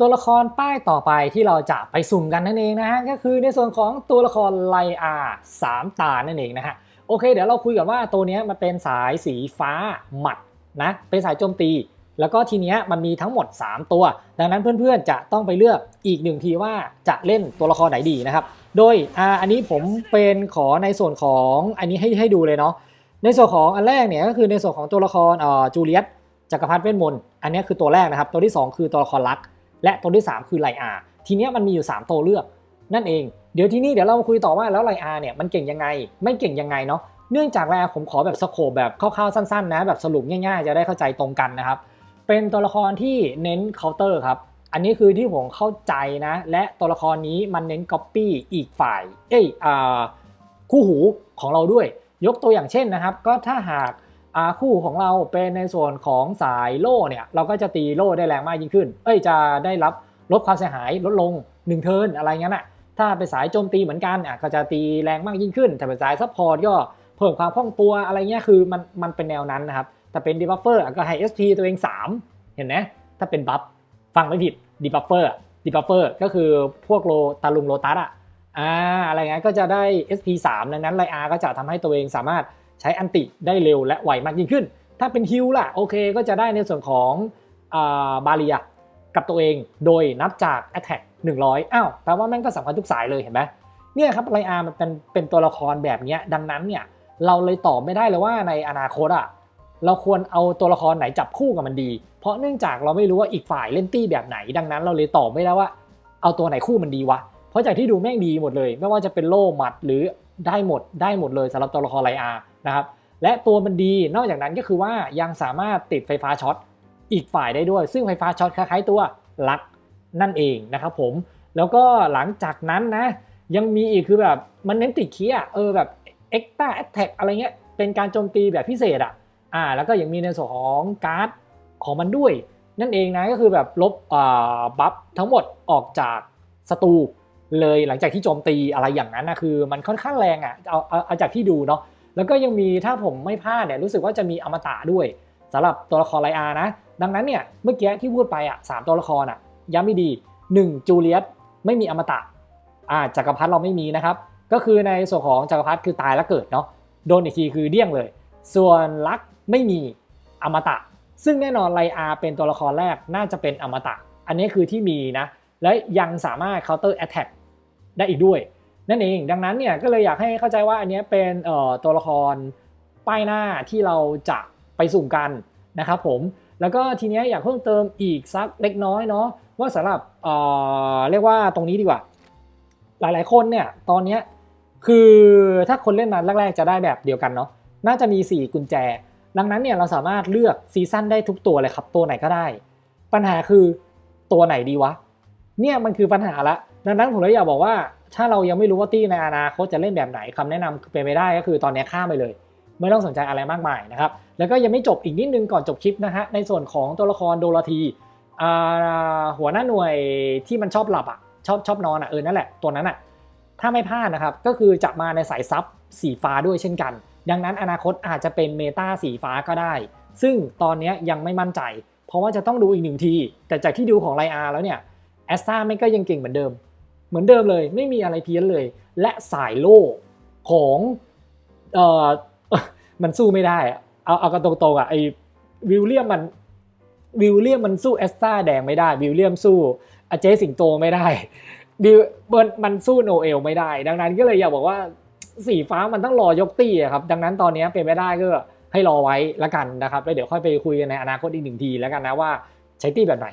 ตัวละครป้ายต่อไปที่เราจะไปสุ่มกันนั่นเองนะฮะก็คือในส่วนของตัวละครไลอาสามตานั่นเองนะฮะโอเค เดี๋ยวเราคุยกันว่าตัวนี้มันเป็นสายสีฟ้าหมัดนะเป็นสายโจมตี แล้วก็ทีเนี้ยมันมีทั้งหมด 3 ตัว ดังนั้นเพื่อนๆจะต้องไปเลือกอีกหนึ่งทีว่าจะเล่นตัวละครไหนดีนะครับ โดยออันนี้ผมเป็นขอในส่วนของอันนี้ให้ให้ดูเลยเนาะในส่วนของอันแรกเนี่ยก็คือในส่วนของตัวละครจูเลียตจักรพรรดิเวทมนต์อันนี้คือตัวแรกนะครับ ตัวที่ 2 คือตัวละครลัก และตัวที่ 3 คือไลอาทีเนี้ยมันมีอยู่ 3 ตัวเลือก นั่นเอง เดี๋ยวที่นี้เดี๋ยวเรามาคุยต่อว่าแล้วไลอาเนี่ยมันเก่งยังไง ไม่เก่งยังไงเนาะ เนื่องจากแล้วผมขอแบบสโคปแบบคร่าวๆสั้นๆนะแบบสรุปง่ายๆ จะได้เข้าใจตรงกันนะครับ เป็นตัวละครที่เน้นเคาน์เตอร์ครับ อันนี้คือที่ผมเข้าใจนะ และตัวละครนี้มันเน้นก๊อปปี้อีกฝ่าย เอ้ยอ่าคู่หูของเราด้วย ยกตัวอย่างเช่นนะครับ ก็ถ้าหาก คู่ของเราเป็นในส่วนของสายโล่เนี่ยเราก็จะตีโล่ได้แรงมากยิ่งขึ้น เอ้ยจะได้รับลดความเสียหายลดลง1เทินอะไรเงี้ยน่ะถ้าเป็นสายโจมตีเหมือนกันอะก็จะตีแรงมากยิ่งขึ้น แต่เป็นสายซัพพอร์ตก็เพิ่มความคล่องตัวอะไรเงี้ยคือมันมันเป็นแนวนั้นนะครับแต่เป็นดีบัฟเฟอร์ก็ให้ SP ตัวเอง 3 เห็นไหมถ้าเป็นบัฟฟังไม่ผิดดีบัฟเฟอร์ดีบัฟเฟอร์ก็คือพวกโลตาลุงโลตัสอะอ่าอะไรเงี้ยก็จะได้ SP 3ดังนั้นไลอาก็จะทำให้ตัวเองสามารถ ใช้อันติได้เร็วและไวมากยิ่งขึ้น ถ้าเป็นฮิลล่ะโอเคก็จะได้ในส่วนของอบาเรียกับตัวเองโดยนับจาก Attack 100 อ้าวแปลว่าแม่งก็สำคัญทุกสายเลยเห็นไหมเนี่ยครับไลอาร์มันเป็นเป็นตัวละครแบบนี้ดังนั้นเนี่ยเราเลยตอบไม่ได้เลยว่าในอนาคตอะเราควรเอาตัวละครไหนจับคู่กับมันดี เพราะเนื่องจากเราไม่รู้ว่าอีกฝ่ายเล่นตี้แบบไหน ดังนั้นเราเลยตอบไม่ได้ว่าเอาตัวไหนคู่มันดีวะ เพราะจากที่ดูแม่งดีหมดเลย ไม่ว่าจะเป็นโล่หมัดหรือได้หมดได้หมดเลยสำหรับตัวละครไลอาร์ นะครับและตัวมันดีนอกจากนั้นก็คือว่ายังสามารถติดไฟฟ้าช็อตอีกฝ่ายได้ด้วย ซึ่งไฟฟ้าช็อตคล้ายๆตัวลักนั่นเองนะครับผมแล้วก็หลังจากนั้นนะ ยังมีอีกคือแบบมันเน้นติดเคียเออแบบเอ็กต้าแอตแทกอะไรเงี้ยเป็นการโจมตีแบบพิเศษอะอ่าแล้วก็ยังมีในส่วนของการ์ดของมันด้วย นั่นเองนะก็คือแบบลบอ่าบัฟทั้งหมดออกจากศัตรูเลยหลังจากที่โจมตีอะไรอย่างนั้นนะคือมันค่อนข้างแรงอะเอาเอาเอาจากที่ดูเนาะ แล้วก็ยังมีถ้าผมไม่พลาดเนี่ยรู้สึกว่าจะมีอมตะด้วยสำหรับตัวละครไลอาร์นะ ดังนั้นเนี่ยเมื่อกี้ที่พูดไปอะสามตัวละครอะย้ำไม่ดี1จูเลียตไม่มีอมตะอ่าจักรพรรดิเราไม่มีนะครับ ก็คือในส่วนของจักรพรรดิคือตายแล้วเกิดเนาะโดนอีกทีคือเดี้ยงเลย ส่วนลักไม่มีอมตะ ซึ่งแน่นอนไลอาเป็นตัวละครแรกน่าจะเป็นอมตะ อันนี้คือที่มีนะ และยังสามารถ counter attack ได้อีกด้วย นั่นเองดังนั้นเนี่ยก็เลยอยากให้เข้าใจว่าอันนี้เป็นตัวละครป้ายหน้าที่เราจะไปสุ่มกันนะครับผมแล้วก็ทีนี้อยากเพิ่มเติมอีกสักเล็กน้อยเนาะว่าสำหรับเเรียกว่าตรงนี้ดีกว่า หลายๆคนเนี่ยตอนเนี้ยคือถ้าคนเล่นมาแรกๆจะได้แบบเดียวกันเนาะน่าจะมี 4 กุญแจ ดังนั้นเนี่ยเราสามารถเลือกซีซั่นได้ทุกตัวเลยครับตัวไหนก็ได้ ปัญหาคือตัวไหนดีวะเนี่ยมันคือปัญหาละดังนั้นผมเลยอยากบอกว่า ถ้าเรายังไม่รู้ว่าตี้ในอนาคตจะเล่นแบบไหนคำแนะนำเป็นไปได้ก็คือตอนนี้ข้ามไปเลย ไม่ต้องสนใจอะไรมากมายนะครับ แล้วก็ยังไม่จบอีกนิดนึงก่อนจบคลิปนะฮะในส่วนของตัวละครโดราธีหัวหน้าหน่วยที่มันชอบหลับอะชอบชอบนอนอะเออนั่นแหละตัวนั้นอะถ้าไม่พลาดนะครับก็คือจะมาในสายซับสีฟ้าด้วยเช่นกัน ดังนั้นอนาคตอาจจะเป็นเมตาสีฟ้าก็ได้ ซึ่งตอนนี้ยังไม่มั่นใจ เพราะว่าจะต้องดูอีกหนึ่งที แต่จากที่ดูของไลอาร์แล้วเนี่ยแอสตาไม่ก็ยังเก่งเหมือนเดิม เหมือนเดิมเลย ไม่มีอะไรเพี้ยนเลย และสายโล่ของเออมันสู้ไม่ได้เอาเอากันตรงๆอะไอวิลเลียมมันวิลเลียมมันสู้แอสตาแดงไม่ได้ วิลเลียมสู้อเจสิงโตไม่ได้บิวมันมันสู้โนเอลไม่ได้ ดังนั้นก็เลยอยากบอกว่าสีฟ้ามันต้องรอยกตี้ครับ ดังนั้นตอนนี้เป็นไม่ได้ก็ให้รอไว้ละกันนะครับ แล้วเดี๋ยวค่อยไปคุยกันในอนาคตอีกหนึ่งทีแล้วกันนะว่าใช้ตี้แบบไหน